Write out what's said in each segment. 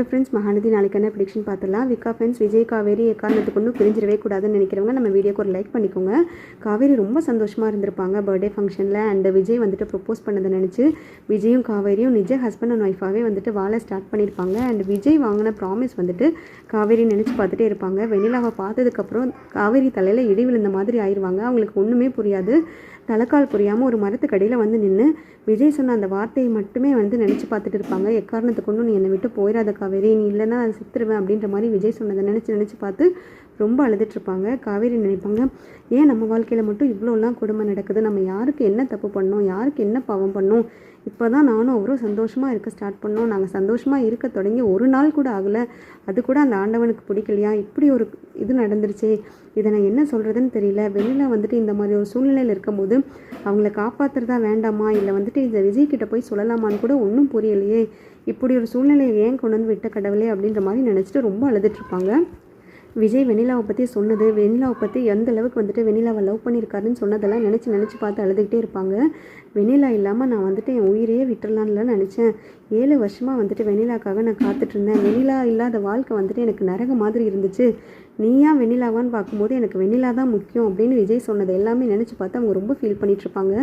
Friends Mahanadi நாளைக்கு என்ன prediction பார்த்துலாம் விக்கா ஃப்ரெண்ட்ஸ் விஜய் காவேரி எக்காரணத்துக்கு ஒன்றும் பிரிஞ்சிடவே கூடாதுன்னு நினைக்கிறவங்க நம்ம வீடியோக்கு ஒரு லைக் பண்ணிக்கோங்க. காவேரி ரொம்ப சந்தோஷமாக இருந்திருப்பாங்க பர்த்டே ஃபங்க்ஷனில் அண்ட் விஜய் வந்துட்டு ப்ரொப்போஸ் பண்ணதை நினச்சி விஜயும் காவேரியும் நிஜ ஹஸ்பண்ட் அண்ட் ஒய்ஃபாகவே வந்துட்டு வாழ ஸ்டார்ட் பண்ணியிருப்பாங்க. அண்ட் விஜய் வாங்கின ப்ராமிஸ் வந்துட்டு காவேரி நினச்சி பார்த்துட்டே இருப்பாங்க. வெண்ணிலாவை பார்த்ததுக்கப்புறம் காவேரி தலையில் இடி விழுந்த மாதிரி ஆயிடுவாங்க அவங்களுக்கு ஒன்றுமே புரியாது. தலைக்கால் புரியாமல் ஒரு மரத்துக்கடியில் வந்து நின்று விஜய் சொன்ன அந்த வார்த்தையை மட்டுமே வந்து நினச்சி பார்த்துட்டு இருப்பாங்க. எக்காரணத்துக்கு கொண்டு நீ என்னை விட்டு போயிடாத காவேரி நீ இல்லைன்னா அதை செத்துருவேன் அப்படின்ற மாதிரி விஜய் சொன்னதை நினச்சி நினச்சி பார்த்து ரொம்ப அழுதுட்ருப்பாங்க காவேரி நினைப்பாங்க ஏன் நம்ம வாழ்க்கையில் மட்டும் இவ்வளோலாம் கொடுமை நடக்குது? நம்ம யாருக்கு என்ன தப்பு பண்ணோம்? யாருக்கு என்ன பாவம் பண்ணோம்? இப்போ தான் நானும் அவரும் சந்தோஷமாக இருக்க ஸ்டார்ட் பண்ணோம். நாங்கள் சந்தோஷமாக இருக்க தொடங்கி ஒரு நாள் கூட ஆகலை. அது கூட அந்த ஆண்டவனுக்கு பிடிக்கலையா? இப்படி ஒரு இது நடந்துருச்சே. இதை நான் என்ன சொல்கிறதுன்னு தெரியல. வெளியில் வந்துட்டு இந்த மாதிரி ஒரு சூழ்நிலையில் இருக்கும்போது அவங்கள காப்பாற்றுறதா வேண்டாமா? இல்லை வந்துட்டு இந்த விஜய்கிட்ட போய் சொல்லலாமான்னு கூட ஒன்றும் புரியலையே. இப்படி ஒரு சூழ்நிலையை ஏன் கொண்டு வந்து விட்ட கடவுளே அப்படின்ற மாதிரி நினச்சிட்டு ரொம்ப அழுதுட்ருப்பாங்க விஜய் வெண்ணிலாவை பற்றி சொன்னது வெண்ணிலாவை பற்றி எந்த அளவுக்கு வந்துட்டு வெண்ணிலாவை லவ் பண்ணியிருக்காருன்னு சொன்னதெல்லாம் நினச்சி நினச்சி பார்த்து அழுதுகிட்டே இருப்பாங்க. வெண்ணிலா இல்லாமல் நான் வந்துட்டு என் உயிரையே விட்டுறலான்ல நினச்சேன். ஏழு வருஷமாக வந்துட்டு வெண்ணிலாக்காக நான் காத்துட்ருந்தேன் வெண்ணிலா இல்லாத வாழ்க்கை வந்துட்டு எனக்கு நரக மாதிரி இருந்துச்சு. நீயா வெண்ணிலாவான்னு பார்க்கும்போது எனக்கு வெண்ணிலா தான் முக்கியம் அப்படின்னு விஜய் சொன்னது எல்லாமே நினச்சி பார்த்து அவங்க ரொம்ப ஃபீல் பண்ணிகிட்ருப்பாங்க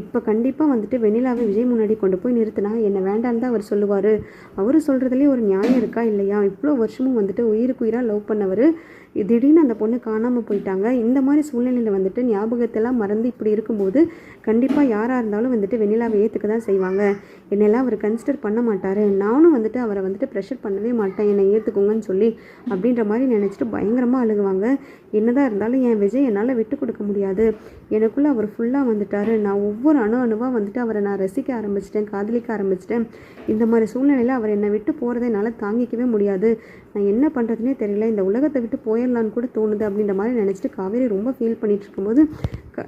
இப்போ கண்டிப்பாக வந்துட்டு வெண்ணிலாவை விஜய் முன்னாடி கொண்டு போய் நிறுத்தினா என்னை வேண்டான்னு தான் அவர் சொல்லுவார். அவர் சொல்கிறதுலேயே ஒரு நியாயம் இருக்கா இல்லையா? இவ்வளோ வருஷமும் வந்துட்டு உயிருக்கு உயிராக லவ் பண்ணவர். திடீர்னு அந்த பொண்ணு காணாமல் போயிட்டாங்க. இந்த மாதிரி சூழ்நிலையில் வந்துட்டு ஞாபகத்தெல்லாம் மறந்து இப்படி இருக்கும்போது கண்டிப்பாக யாராக இருந்தாலும் வந்துட்டு வெண்ணிலாவை ஏற்றுக்க தான் செய்வாங்க. என்னெல்லாம் அவர் கன்சிடர் பண்ண மாட்டார். நானும் வந்துட்டு அவரை வந்துட்டு ப்ரெஷர் பண்ணவே மாட்டேன். என்னை ஏற்றுக்கோங்கன்னு சொல்லி அப்படின்ற மாதிரி நினச்சிட்டு பயங்கரமாக அழுகுவாங்க. என்னதான் இருந்தாலும் என் விஜய் என்னால் விட்டு கொடுக்க முடியாது. எனக்குள்ளே அவர் ஃபுல்லாக வந்துட்டார். நான் ஒவ்வொரு அணு அணுவாக வந்துட்டு அவரை நான் ரசிக்க ஆரம்பிச்சிட்டேன் காதலிக்க ஆரம்பிச்சிட்டேன். இந்த மாதிரி சூழ்நிலையில் அவர் என்னை விட்டு போகிறத என்னால் தாங்கிக்கவே முடியாது. நான் என்ன பண்ணுறதுனே தெரியல. இந்த உலகத்தை விட்டு போயிடலான்னு கூட தோணுது அப்படின்ற மாதிரி நினச்சிட்டு காவேரி ரொம்ப ஃபீல் பண்ணிகிட்டு இருக்கும்போது க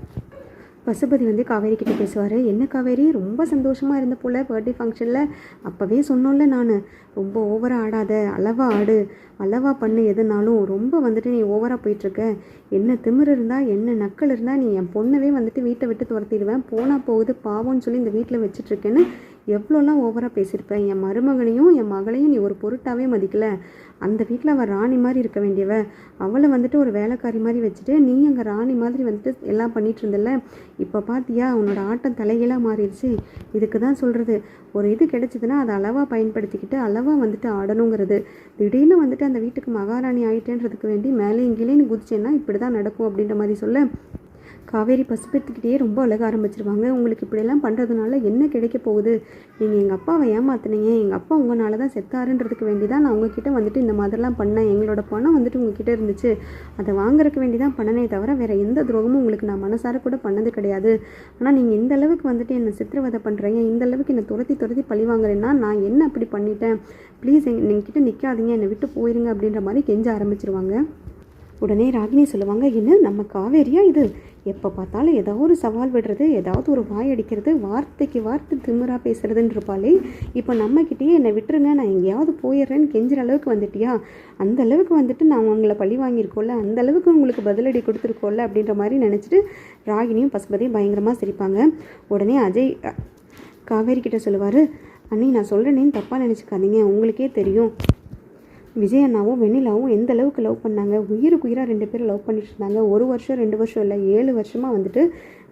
பசுபதி வந்து காவேரி கிட்டே பேசுவார். என்ன காவேரி? ரொம்ப சந்தோஷமாக இருந்த போல் பர்த்டே ஃபங்க்ஷனில். அப்போவே சொன்னோம்ல நான் ரொம்ப ஓவராக ஆடாத அளவாக ஆடு அளவாக பண்ணு எதுனாலும். ரொம்ப வந்துட்டு நீ ஓவராக போயிட்டுருக்க. என்ன திமிர் இருந்தால் என்ன நக்கல் இருந்தால் நீ என் பொண்ணவே வந்துட்டு வீட்டை விட்டு துரத்திடுவேன். போனால் போகுது பாவம்னு சொல்லி இந்த வீட்டில் வச்சிட்ருக்கேன்னு எவ்வளோலாம் ஓவராக பேசியிருப்பேன் என் மருமகனையும் என் மகளையும் நீ ஒரு பொருட்டாவே மதிக்கலை. அந்த வீட்டில் அவள் ராணி மாதிரி இருக்க வேண்டியவ. அவளை வந்துட்டு ஒரு வேலைக்காரி மாதிரி வச்சுட்டு நீ அங்கே ராணி மாதிரி வந்துட்டு எல்லாம் பண்ணிகிட்டு இருந்தல இப்போ பார்த்தியா உன்னோட ஆட்டம் தலைகளாக மாறிடுச்சு. இதுக்கு தான் சொல்கிறது ஒரு இது கிடைச்சதுன்னா அதை அளவாக பயன்படுத்திக்கிட்டு அளவாக வந்துட்டு ஆடணுங்கிறது. திடீர்னு வந்துட்டு அந்த வீட்டுக்கு மகாராணி ஆயிட்டேன்றதுக்கு வேண்டி மேலே இங்கேயே நீ குதிச்சேன்னா இப்படி தான் நடக்கும் அப்படின்ற மாதிரி சொல்ல. காவேரி பசுப்பெத்துக்கிட்டே ரொம்ப அழக ஆரம்பிச்சிருவாங்க. உங்களுக்கு இப்படியெல்லாம் பண்ணுறதுனால என்ன கிடைக்க போகுது? நீங்கள் எங்கள் அப்பாவை ஏமாத்தினீங்க. எங்கள் அப்பா உங்களால தான் செத்தாருன்றதுக்கு வேண்டி தான் நான் உங்ககிட்ட வந்துட்டு இந்த மாதிரிலாம் பண்ணேன். எங்களோட பணம் வந்துட்டு உங்ககிட்ட இருந்துச்சு. அதை வாங்குறதுக்கு வேண்டி தான் பண்ணனே தவிர வேறு எந்த துரோகமும் உங்களுக்கு நான் மனசார கூட பண்ணது கிடையாது. ஆனால் நீங்கள் இந்த அளவுக்கு வந்துட்டு என்னை சித்திரவதை பண்ணுறீங்க இந்த அளவுக்கு என்னை துரத்தி துரத்தி பழி வாங்குறேன்னா நான் என்ன அப்படி பண்ணிட்டேன்? ப்ளீஸ் எங் எங்கிட்ட நிற்காதீங்க என்னை விட்டு போயிருங்க அப்படின்ற மாதிரி கெஞ்ச ஆரம்பிச்சிருவாங்க. உடனே ராகினி சொல்லுவாங்க என்ன நம்ம காவேரியா இது? எப்போ பார்த்தாலும் ஏதாவது ஒரு சவால் விடுறது ஏதாவது ஒரு வாய் அடிக்கிறது வார்த்தைக்கு வார்த்தை திமிரா பேசுகிறதுன்னு இருப்பாளே இப்போ நம்மக்கிட்டேயே என்னை விட்டுருங்க நான் எங்கேயாவது போயிடுறேன்னு கெஞ்சுற அளவுக்கு வந்துட்டியா? அந்த அளவுக்கு வந்துட்டு நான் உங்களை பழி வாங்கியிருக்கோம்ல அந்த அளவுக்கு உங்களுக்கு பதிலடி கொடுத்துருக்கோம்ல அப்படின்ற மாதிரி நினச்சிட்டு ராகினியும் பசுபதியும் பயங்கரமாக சிரிப்பாங்க. உடனே அஜய் காவேரி கிட்ட சொல்லுவார் அண்ணி நான் சொல்கிறேனேன்னு தப்பாக நினச்சிக்காதீங்க உங்களுக்கே தெரியும். விஜய் அண்ணாவும் வெண்ணிலாவும் எந்த அளவுக்கு லவ் பண்ணாங்க? உயிருக்கு உயிராக ரெண்டு பேரும் லவ் பண்ணிட்டு இருந்தாங்க. ஒரு வருஷம் ரெண்டு வருஷம் இல்லை ஏழு வருஷமாக வந்துட்டு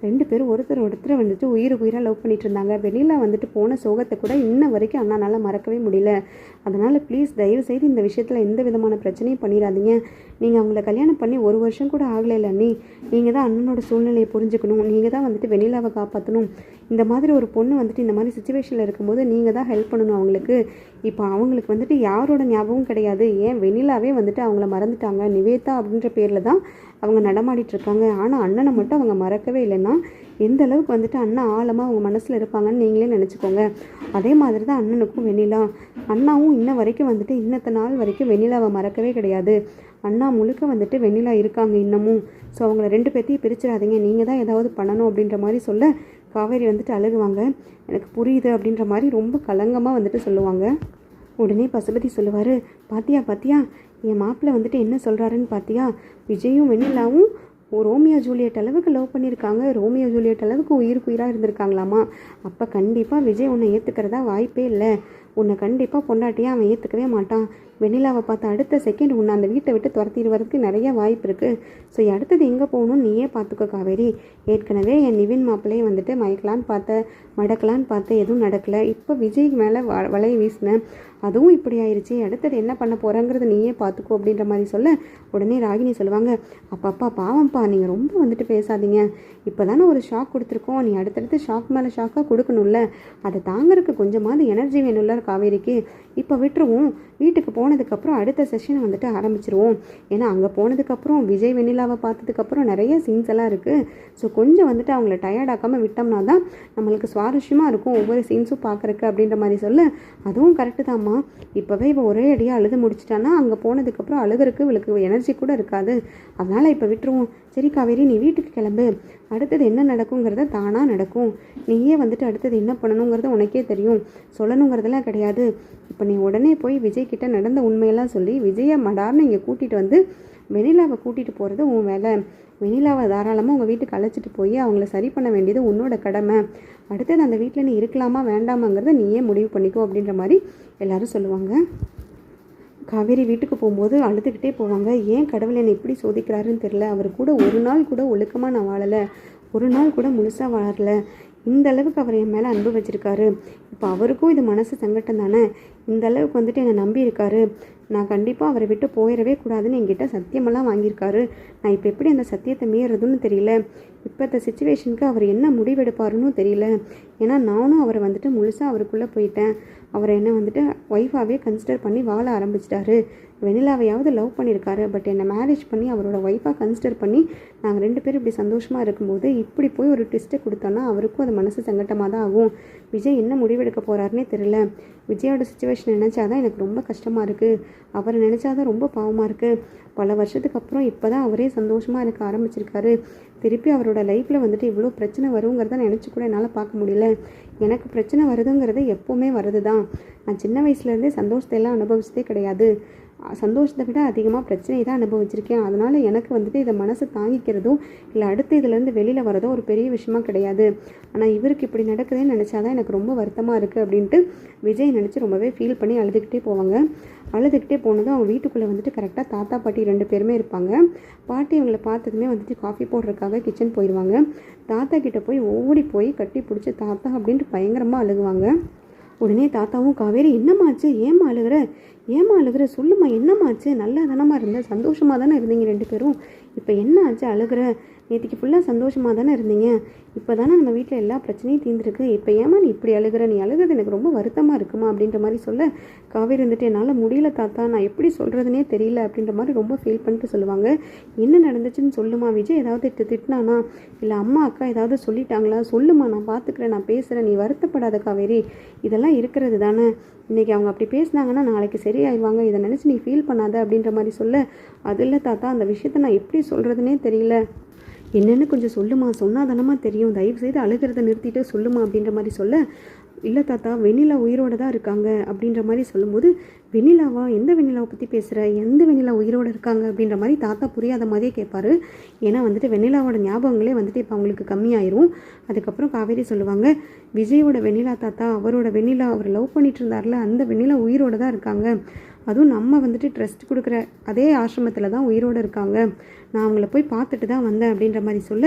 ரெண்டு பேரும் ஒருத்தர் ஒருத்தர் வந்துட்டு உயிருக்கு உயிராக லவ் பண்ணிட்டு இருந்தாங்க வெண்ணிலா வந்துட்டு போன சோகத்தை கூட இன்ன வரைக்கும் அண்ணானால் மறக்கவே முடியல. அதனால் ப்ளீஸ் தயவு செய்து இந்த விஷயத்தில் எந்த விதமான பிரச்சனையும் பண்ணிடாதீங்க. நீங்கள் அவங்கள கல்யாணம் பண்ணி ஒரு வருஷம் கூட ஆகலை இல்லை நீ நீங்கள் தான் அண்ணனோட சூழ்நிலையை புரிஞ்சுக்கணும். நீங்கள் தான் வந்துட்டு வெண்ணிலாவை காப்பாற்றணும் இந்த மாதிரி ஒரு பொண்ணு வந்துட்டு இந்த மாதிரி சுச்சுவேஷனில் இருக்கும்போது நீங்கள் தான் ஹெல்ப் பண்ணணும் அவங்களுக்கு. இப்போ அவங்களுக்கு வந்துட்டு யாரோட ஞாபகம் கிடையாது. ஏன் வெண்ணிலாவே வந்துட்டு அவங்கள மறந்துட்டாங்க. நிவேதா அப்படின்ற பேரில் தான் அவங்க நடமாடிட்டுருக்காங்க. ஆனால் அண்ணனை மட்டும் அவங்க மறக்கவே இல்லைன்னா எந்த அளவுக்கு வந்துட்டு அண்ணன் ஆழமாக அவங்க மனசில் இருப்பாங்கன்னு நீங்களே நினச்சிக்கோங்க. அதே மாதிரி தான் அண்ணனுக்கும் வெண்ணிலா. அண்ணாவும் இன்ன வரைக்கும் வந்துட்டு இன்னத்த நாள் வரைக்கும் வெண்ணிலாவை மறக்கவே கிடையாது. அண்ணா முழுக்க வந்துட்டு வெண்ணிலா இருக்காங்க இன்னமும். ஸோ அவங்கள ரெண்டு பேர்த்தையும் பிரிச்சிடாதீங்க. நீங்கள் தான் ஏதாவது பண்ணணும் அப்படின்ற மாதிரி சொல்ல காவேரி வந்துட்டு அழுகுவாங்க. எனக்கு புரியுது அப்படின்ற மாதிரி ரொம்ப கலங்கமாக வந்துட்டு சொல்லுவாங்க. உடனே பசுபதி சொல்லுவார் பாத்தியா பாத்தியா என் மாப்பிள்ளை வந்துட்டு என்ன சொல்கிறாருன்னு பார்த்தியா விஜயும் வெண்ணிலாவும் ரோமியோ ஜூலியட் அளவுக்கு லவ் பண்ணியிருக்காங்க. ரோமியோ ஜூலியட் அளவுக்கு உயிருக்கு உயிராக இருந்திருக்காங்களாமா? அப்போ கண்டிப்பாக விஜய் உன்னை ஏற்றுக்கிறதா வாய்ப்பே இல்லை. உன்னை கண்டிப்பாக பொண்டாட்டியாக அவன் ஏற்றுக்கவே மாட்டான். வெண்ணிலாவை பார்த்து அடுத்த செகண்ட் உன்னை அந்த வீட்டை விட்டு துரத்திடுவதற்கு நிறைய வாய்ப்பு இருக்குது ஸோ அடுத்தது எங்கே போகணும்னு நீயே பார்த்துக்கோ காவேரி. ஏற்கனவே என் நிவின் மாப்பிள்ளையை வந்துட்டு மயக்கலான்னு பார்த்த மடக்கலான்னு பார்த்து எதுவும் நடக்கலை. இப்போ விஜய் மேலே வ வலையை வீசினேன் அதுவும் இப்படி ஆயிடுச்சு அடுத்தது என்ன பண்ண போகிறேங்கிறத நீயே பார்த்துக்கோ அப்படின்ற மாதிரி சொல்ல உடனே ராகினி சொல்லுவாங்க அப்பப்பா பாவம்ப்பா நீங்கள் ரொம்ப வந்துட்டு பேசாதீங்க. இப்போ தானே ஒரு ஷாக் கொடுத்துருக்கோம். நீ அடுத்தடுத்து ஷாக் மேலே ஷாக்காக கொடுக்கணும்ல. அதை தாங்கிறதுக்கு கொஞ்சமாவது எனர்ஜி வேணும்ல. காவேரிக்கு இப்போ விட்டுருவோம். வீட்டுக்கு போனதுக்கப்புறம் அடுத்த செஷனை வந்துட்டு ஆரம்பிச்சிருவோம். ஏன்னா அங்கே போனதுக்கப்புறம் விஜய் வெண்ணிலாவை பார்த்ததுக்கப்புறம் நிறைய சீன்ஸ் எல்லாம் இருக்குது ஸோ கொஞ்சம் வந்துட்டு அவங்கள டயர்டாக்காமல் விட்டோம்னா தான் நம்மளுக்கு சுவாரஸ்யமாக இருக்கும். ஒவ்வொரு சீன்ஸும் பார்க்குறக்கு அப்படின்ற மாதிரி சொல்ல. அதுவும் கரெக்டு தாம்மா இப்போவே இப்போ ஒரே அடியாக அழுது முடிச்சிட்டான்னா அங்கே போனதுக்கப்புறம் அழுகிறதுக்கு இவளுக்கு எனர்ஜி கூட இருக்காது. அதனால் இப்போ விட்டுருவோம். சரி காவேரி நீ வீட்டுக்கு கிளம்பு. அடுத்தது என்ன நடக்குங்கிறத தானாக நடக்கும். நீயே வந்துட்டு அடுத்தது என்ன பண்ணணுங்கிறது உனக்கே தெரியும். சொல்லணுங்கிறதெல்லாம் கிடையாது. இப்போ நீ உடனே போய் விஜய் கிட்ட நடந்த உண்மையெல்லாம் சொல்லி விஜயை மடார்னு இங்கே கூட்டிகிட்டு வந்து வெனிலாவை கூட்டிகிட்டு போகிறது உன் வேலை. வெனிலாவை தாராளமாக உங்கள் வீட்டுக்கு அழைச்சிட்டு போய் அவங்கள சரி பண்ண வேண்டியது உன்னோட கடமை. அடுத்தது அந்த வீட்டில் நீ இருக்கலாமா வேண்டாமாங்கிறத நீயே முடிவு பண்ணிக்கோ அப்படின்ற மாதிரி எல்லோரும் சொல்லுவாங்க. காவேரி வீட்டுக்கு போகும்போது அழுதுகிட்டே போவாங்க. ஏன் கடவுள் என்னை இப்படி சோதிக்கிறாருன்னு தெரில அவர் கூட ஒரு நாள் கூட ஒழுக்கமாக நான் வாழலை. ஒரு நாள் கூட முழுசாக வாழல. இந்த அளவுக்கு அவர் என் மேலே அன்பு வச்சுருக்காரு. இப்போ அவருக்கும் இது மனசு சங்கட்டம் தானே? இந்த அளவுக்கு வந்துட்டு என்னை நம்பி இருக்காரு. நான் கண்டிப்பாக அவரை விட்டு போயிடவே கூடாதுன்னு என்கிட்ட சத்தியமெல்லாம் வாங்கியிருக்காரு. நான் இப்போ எப்படி அந்த சத்தியத்தை மீறதுன்னு தெரியல. இப்போத்த சுச்சுவேஷனுக்கு அவர் என்ன முடிவெடுப்பாருன்னு தெரியல. ஏன்னா நானும் அவரை வந்துட்டு முழுசாக அவருக்குள்ளே போயிட்டேன். அவரை என்ன வந்துட்டு ஒய்ஃபாகவே கன்சிடர் பண்ணி வாழ ஆரம்பிச்சிட்டாரு. வெனிலாவையாவது லவ் பண்ணியிருக்காரு. பட் என்னை மேரேஜ் பண்ணி அவரோட ஒய்ஃபாக கன்சிடர் பண்ணி நாங்கள் ரெண்டு பேரும் இப்படி சந்தோஷமாக இருக்கும்போது இப்படி போய் ஒரு ட்விஸ்ட்டை கொடுத்தோன்னா அவருக்கும் அது மனசு சங்கட்டமாக தான் ஆகும். விஜய் என்ன முடிவெடுக்க போகிறாருனே தெரில விஜயோட சுச்சுவேஷன் நினச்சாதான் எனக்கு ரொம்ப கஷ்டமாக இருக்குது அவரை நினச்சாதான் ரொம்ப பாவமாக இருக்குது பல வருஷத்துக்கு அப்புறம் இப்போ தான் அவரே சந்தோஷமாக இருக்க ஆரம்பிச்சிருக்காரு. திருப்பி அவரோட லைஃப்பில் வந்துட்டு இவ்வளோ பிரச்சனை வருங்கிறத நினச்சி கூட என்னால் பார்க்க முடியல. எனக்கு பிரச்சனை வருதுங்கிறது எப்போவுமே வருது தான் நான் சின்ன வயசுலேருந்தே சந்தோஷத்தை எல்லாம் அனுபவிச்சதே கிடையாது. சந்தோஷத்தை விட அதிகமாக பிரச்சனையை தான் அனுபவிச்சிருக்கேன். அதனால் எனக்கு வந்துட்டு இதை மனசு தாங்கிக்கிறதோ இல்லை அடுத்து இதுலேருந்து வெளியில் வரதோ ஒரு பெரிய விஷயமா கிடையாது. ஆனால் இவருக்கு இப்படி நடக்குதுன்னு நினச்சாதான் எனக்கு ரொம்ப வருத்தமாக இருக்குது அப்படின்ட்டு விஜய் நினச்சி ரொம்பவே ஃபீல் பண்ணி அழுதுகிட்டே போவாங்க. அழுதுகிட்டே போனதும் அவங்க வீட்டுக்குள்ளே வந்துட்டு கரெக்டாக தாத்தா பாட்டி ரெண்டு பேருமே இருப்பாங்க. பாட்டி அவங்கள பார்த்ததுமே வந்துட்டு காஃபி போடுறதுக்காக கிச்சன் போயிடுவாங்க தாத்தா கிட்டே போய் ஓடி போய் கட்டி பிடிச்சி தாத்தா அப்படின்ட்டு பயங்கரமாக அழுகுவாங்க. உடனே தாத்தாவும் காவேரி என்னம்மாச்சு? ஏம்மா அழுகுற? ஏம்மா அழுகுற? சொல்லுமா என்னம்மாச்சு? நல்லா தானம்மா இருந்த சந்தோஷமாக தானே இருந்தீங்க ரெண்டு பேரும். இப்போ என்ன ஆச்சு? அழுகுற? நேற்றுக்கு ஃபுல்லாக சந்தோஷமாக தானே இருந்தீங்க? இப்போ தானே நம்ம வீட்டில் எல்லா பிரச்சனையும் தீர்ந்துருக்கு. இப்போ ஏமா நீ இப்படி அழுகுற? நீ அழுகிறது எனக்கு ரொம்ப வருத்தமாக இருக்குமா? அப்படின்ற மாதிரி சொல்ல காவேரி இருந்துட்டு என்னால் முடியல தாத்தா. நான் எப்படி சொல்கிறதுனே தெரியல அப்படின்ற மாதிரி ரொம்ப ஃபீல் பண்ணிட்டு சொல்லுவாங்க. என்ன நடந்துச்சுன்னு சொல்லுமா விஜய்? ஏதாவது திட்டினானா? இல்லை அம்மா அக்கா ஏதாவது சொல்லிட்டாங்களா? சொல்லுமா நான் பார்த்துக்கிறேன் நான் பேசுகிறேன் நீ வருத்தப்படாத காவேரி. இதெல்லாம் இருக்கிறது தானே. இன்றைக்கி அவங்க அப்படி பேசினாங்கன்னா நாளைக்கு சரியாயிடுவாங்க இதை நினச்சி நீ ஃபீல் பண்ணாத அப்படின்ற மாதிரி சொல்ல அது இல்லை தாத்தா. அந்த விஷயத்தை நான் எப்படி சொல்கிறதுனே தெரியல. என்னென்னு கொஞ்சம் சொல்லுமா? சொன்னால் தானமா தெரியும். தயவு செய்து அழுகிறத நிறுத்திட்டு சொல்லுமா அப்படின்ற மாதிரி சொல்ல இல்லை தாத்தா வெண்ணிலா உயிரோடு தான் இருக்காங்க அப்படின்ற மாதிரி சொல்லும்போது வெண்ணிலாவா? எந்த வெண்ணிலாவை பற்றி பேசுகிற எந்த வெண்ணிலா உயிரோடு இருக்காங்க? அப்படின்ற மாதிரி தாத்தா புரியாத மாதிரியே கேட்பாரு. ஏன்னா வந்துட்டு வெண்ணிலாவோட ஞாபகங்களே வந்துட்டு இப்போ அவங்களுக்கு கம்மியாயிரும். அதுக்கப்புறம் காவேரி சொல்லுவாங்க விஜயோட வெண்ணிலா தாத்தா அவரோட வெண்ணிலா அவர் லவ் பண்ணிட்டு இருந்தார்ல அந்த வெண்ணிலா உயிரோடு தான் இருக்காங்க. அதுவும் நம்ம வந்துட்டு ட்ரஸ்ட் கொடுக்குற அதே ஆசிரமத்தில் தான் உயிரோடு இருக்காங்க. நான் அவங்கள போய் பார்த்துட்டு தான் வந்தேன் அப்படின்ற மாதிரி சொல்ல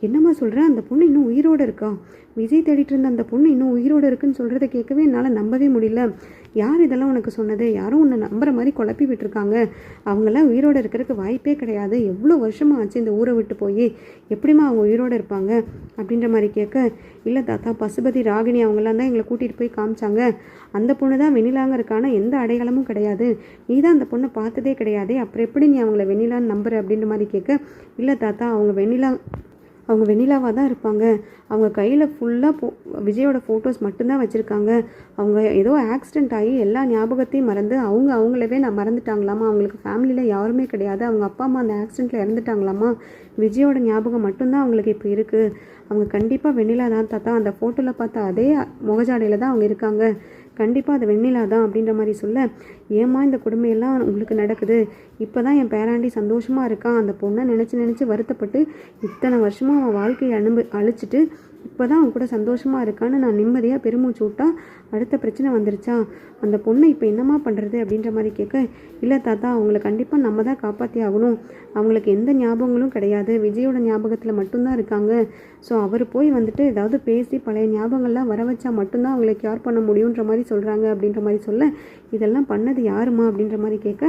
என்னம்மா சொல்கிறேன் அந்த பொண்ணு இன்னும் உயிரோடு இருக்கா? விஜய் தேடிட்டு இருந்த அந்த பொண்ணு இன்னும் உயிரோடு இருக்குன்னு சொல்கிறத கேட்கவே என்னால் நம்பவே முடியல. யார் இதெல்லாம் உனக்கு சொன்னது? யாரும் உன்னை நம்புற மாதிரி குழப்பி விட்டுருக்காங்க. அவங்கெல்லாம் உயிரோடு இருக்கிறதுக்கு வாய்ப்பே கிடையாது. எவ்வளோ வருஷமாக ஆச்சு இந்த ஊரை விட்டு போய்? எப்படிம்மா அவங்க உயிரோடு இருப்பாங்க? அப்படின்ற மாதிரி கேட்க இல்லை தாத்தா பசுபதி ராகினி அவங்களாம் தான் எங்களை கூட்டிகிட்டு போய் காமிச்சாங்க. அந்த பொண்ணு தான் வெண்ணிலாங்க இருக்கான எந்த அடையாளமும் கிடையாது. நீ தான் அந்த பொண்ணை பார்த்ததே கிடையாது. அப்புறம் எப்படி நீ அவங்கள வெண்ணிலான்னு நம்புற? அப்படின்ற மாதிரி கேட்க இல்லை தாத்தா அவங்க வெண்ணிலா அவங்க வெண்ணிலாவாக தான் இருப்பாங்க. அவங்க கையில் ஃபுல்லாக போ விஜயோட ஃபோட்டோஸ் மட்டும்தான் வச்சுருக்காங்க. அவங்க ஏதோ ஆக்சிடெண்ட் ஆகி எல்லா ஞாபகத்தையும் மறந்து அவங்க அவங்களவே நான் மறந்துட்டாங்களாமா? அவங்களுக்கு ஃபேமிலியில் யாருமே கிடையாது. அவங்க அப்பா அம்மா அந்த ஆக்சிடெண்ட்டில் இறந்துட்டாங்களாமா? விஜயோட ஞாபகம் மட்டும்தான் அவங்களுக்கு இப்போ இருக்குது அவங்க கண்டிப்பாக வெண்ணிலா தான் தாத்தா அந்த ஃபோட்டோவில் பார்த்தா அதே முகஜாடையில் தான் அவங்க இருக்காங்க. கண்டிப்பாக அது வெண்ணிலா தான் அப்படின்ற மாதிரி சொல்ல ஏம்மா இந்த கொடுமையெல்லாம் உங்களுக்கு நடக்குது? இப்போ தான் என் பேராண்டி சந்தோஷமாக இருக்கான் அந்த பொண்ணை நினச்சி நினச்சி வருத்தப்பட்டு இத்தனை வருஷமாக அவன் வாழ்க்கையை அனுப அழிச்சிட்டு இப்போ தான் அவன் கூட சந்தோஷமாக இருக்கான்னு நான் நிம்மதியாக பெருமூச்சு விட்டா அடுத்த பிரச்சனை வந்துருச்சா? அந்த பொண்ணை இப்போ என்னம்மா பண்ணுறது அப்படின்ற மாதிரி கேட்க இல்லை தாத்தா அவங்கள கண்டிப்பாக நம்ம தான் காப்பாற்றி ஆகணும். அவங்களுக்கு எந்த ஞாபகங்களும் கிடையாது. விஜயோட ஞாபகத்தில் மட்டும்தான் இருக்காங்க. ஸோ அவர் போய் வந்துட்டு ஏதாவது பேசி பழைய ஞாபகங்கள்லாம் வர வச்சா மட்டும்தான் அவங்கள கேர் பண்ண முடியுன்ற மாதிரி சொல்கிறாங்க அப்படின்ற மாதிரி சொல்ல இதெல்லாம் பண்ணது யாருமா அப்படின்ற மாதிரி கேட்க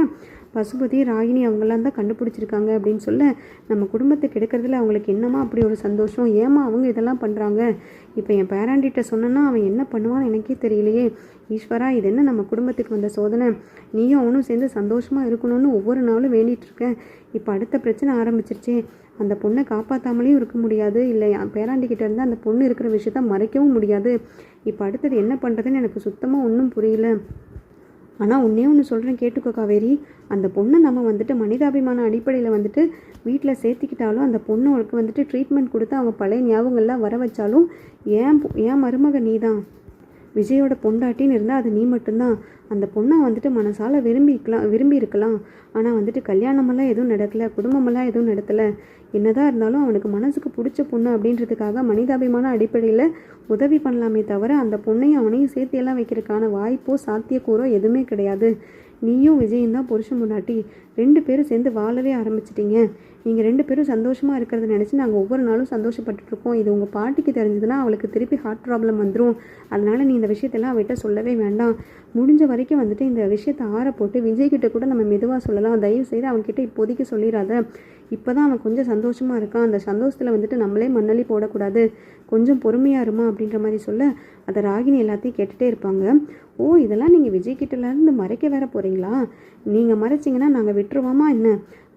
பசுபதி ராகினி அவங்களாம் தான் கண்டுபிடிச்சிருக்காங்க அப்படின்னு சொல்ல நம்ம குடும்பத்தை கெடுக்கிறதுல அவங்களுக்கு என்னமா அப்படி ஒரு சந்தோஷம்? ஏமா அவங்க இதெல்லாம் பண்ணுறாங்க இப்போ என் பேராண்டிகிட்ட சொன்னேன்னா அவன் என்ன பண்ணுவான்னு எனக்கே தெரியலையே. ஈஸ்வரா இது என்ன நம்ம குடும்பத்துக்கு வந்த சோதனை? நீயும் அவனும் சேர்ந்து சந்தோஷமாக இருக்கணும்னு ஒவ்வொரு நாளும் வேண்டிகிட்டு இருக்கேன் இப்போ அடுத்த பிரச்சனை ஆரம்பிச்சிருச்சே. அந்த பொண்ணை காப்பாற்றாமலேயும் இருக்க முடியாது. இல்லை என் பேராண்டிக்கிட்ட இருந்தால் அந்த பொண்ணு இருக்கிற விஷயத்த மறைக்கவும் முடியாது. இப்போ அடுத்தது என்ன பண்ணுறதுன்னு எனக்கு சுத்தமாக ஒன்றும் புரியல. ஆனால் ஒன்றே ஒன்று சொல்கிறேன் கேட்டுக்கோ காவேரி. அந்த பொண்ணை நம்ம வந்துட்டு மனிதாபிமான அடிப்படையில் வந்துட்டு வீட்டில் சேர்த்திக்கிட்டாலும் அந்த பொண்ணுக்கு வந்துட்டு ட்ரீட்மெண்ட் கொடுத்து அவங்க பழைய ஞாபகங்கள்லாம் வர வச்சாலும் ஏன் ஏன் மருமக நீ தான் விஜயோட பொண்டாட்டின்னு இருந்தால் அது நீ மட்டும்தான். அந்த பொண்ணை வந்துட்டு மனசால விரும்பிக்கலாம் விரும்பி இருக்கலாம். ஆனால் வந்துட்டு கல்யாணமெல்லாம் எதுவும் நடக்கல குடும்பமெல்லாம் எதுவும் நடத்தலை. என்னதான் இருந்தாலும் அவனுக்கு மனசுக்கு பிடிச்ச பொண்ணு அப்படின்றதுக்காக மனிதாபிமான அடிப்படையில் உதவி பண்ணலாமே தவிர அந்த பொண்ணையும் அவனையும் சேர்த்தியெல்லாம் வைக்கிறதுக்கான வாய்ப்போ சாத்தியக்கூறோ எதுவுமே கிடையாது. நீயும் விஜயும் தான் புருஷன் முன்னாட்டி ரெண்டு பேரும் சேர்ந்து வாழவே ஆரம்பிச்சிட்டீங்க. நீங்கள் ரெண்டு பேரும் சந்தோஷமாக இருக்கிறத நினச்சி நாங்கள் ஒவ்வொரு நாளும் சந்தோஷப்பட்டுருக்கோம் இது உங்கள் பாட்டிக்கு தெரிஞ்சதுன்னா அவளுக்கு திருப்பி ஹார்ட் ப்ராப்ளம் வந்துடும் அதனால் நீ இந்த விஷயத்தெல்லாம் அவட்ட சொல்லவே வேண்டாம். முடிஞ்ச வரைக்கும் வந்துட்டு இந்த விஷயத்தை ஆற போட்டு விஜய்கிட்ட கூட நம்ம மெதுவாக சொல்லலாம். தயவு செய்து அவன்கிட்ட இப்போதைக்கு சொல்லிடாத இப்போ தான் அவன் கொஞ்சம் சந்தோஷமாக இருக்கான். அந்த சந்தோஷத்தில் வந்துட்டு நம்மளே மண்ணலி போடக்கூடாது. கொஞ்சம் பொறுமையாக இருமா அப்படின்ற மாதிரி சொல்ல அதை ராகினி எல்லாத்தையும் கேட்டுகிட்டே இருப்பாங்க. ஓ இதெல்லாம் நீங்கள் விஜய் கிட்டேருந்து மறைக்க வேற போகிறீங்களா நீங்கள் மறைச்சிங்கன்னா நாங்கள் விட்டுருவோமா என்ன?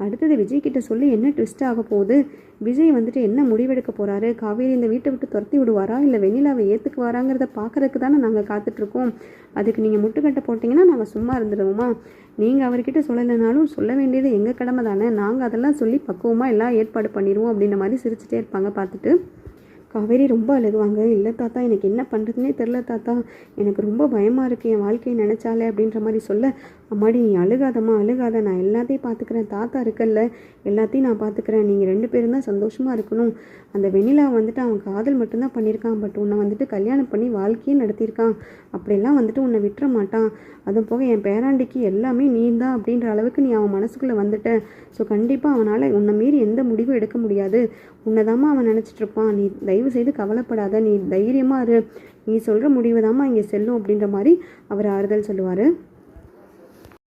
அடுத்தது விஜய் கிட்ட சொல்லி என்ன ட்விஸ்ட் ஆக போகுது? விஜய் வந்துட்டு என்ன முடிவெடுக்க போகிறாரு காவேரி இந்த வீட்டை விட்டு துரத்தி விடுவாரா? இல்லை வெண்ணிலாவை ஏற்றுக்குவாராங்கிறத பார்க்கறதுக்கு தானே நாங்கள் காத்துட்ருக்கோம். அதுக்கு நீங்கள் முட்டுக்கட்டை போட்டிங்கன்னா நாங்கள் சும்மா இருந்துடுவோமா நீங்கள் அவர்கிட்ட சொல்லலைனாலும் சொல்ல வேண்டியது எங்கள் கடமை தானே? நாங்கள் அதெல்லாம் சொல்லி பக்குவமாக எல்லாம் ஏற்பாடு பண்ணிடுவோம் அப்படின்ற மாதிரி சிரிச்சிட்டே இருப்பாங்க பார்த்துட்டு. காவேரி ரொம்ப அழுகுவாங்க. இல்லை தாத்தா எனக்கு என்ன பண்ணுறதுனே தெரில தாத்தா. எனக்கு ரொம்ப பயமாக இருக்குது என் வாழ்க்கையை நினச்சாலே அப்படின்ற மாதிரி சொல்ல அம்மாடி நீ அழுகாதம்மா அழுகாத. நான் எல்லாத்தையும் பார்த்துக்கிறேன் தாத்தா இருக்கல்ல. எல்லாத்தையும் நான் பார்த்துக்கிறேன் நீங்கள் ரெண்டு பேரும் தான் சந்தோஷமாக இருக்கணும். அந்த வெண்ணிலா வந்துட்டு அவன் காதல் மட்டும்தான் பண்ணியிருக்கான். பட் உன்னை வந்துட்டு கல்யாணம் பண்ணி வாழ்க்கையே நடத்தியிருக்கான். அப்படியெல்லாம் வந்துட்டு உன்னை விட்டுற மாட்டான். அதுவும் போக என் பேராண்டிக்கு எல்லாமே நீ தான் அப்படின்ற அளவுக்கு நீ அவன் மனசுக்குள்ளே வந்துட்ட. ஸோ கண்டிப்பாக அவனால் உன்னை மீறி எந்த முடிவும் எடுக்க முடியாது. உன்னைதாம்மா அவன் நினச்சிட்டு இருப்பான் நீ தயவு செய்து கவலைப்படாத. நீ தைரியமாக இரு. நீ சொல்கிற முடிவு தாம்மா இங்கே செல்லும் அப்படின்ற மாதிரி அவர் ஆறுதல் சொல்லுவார்.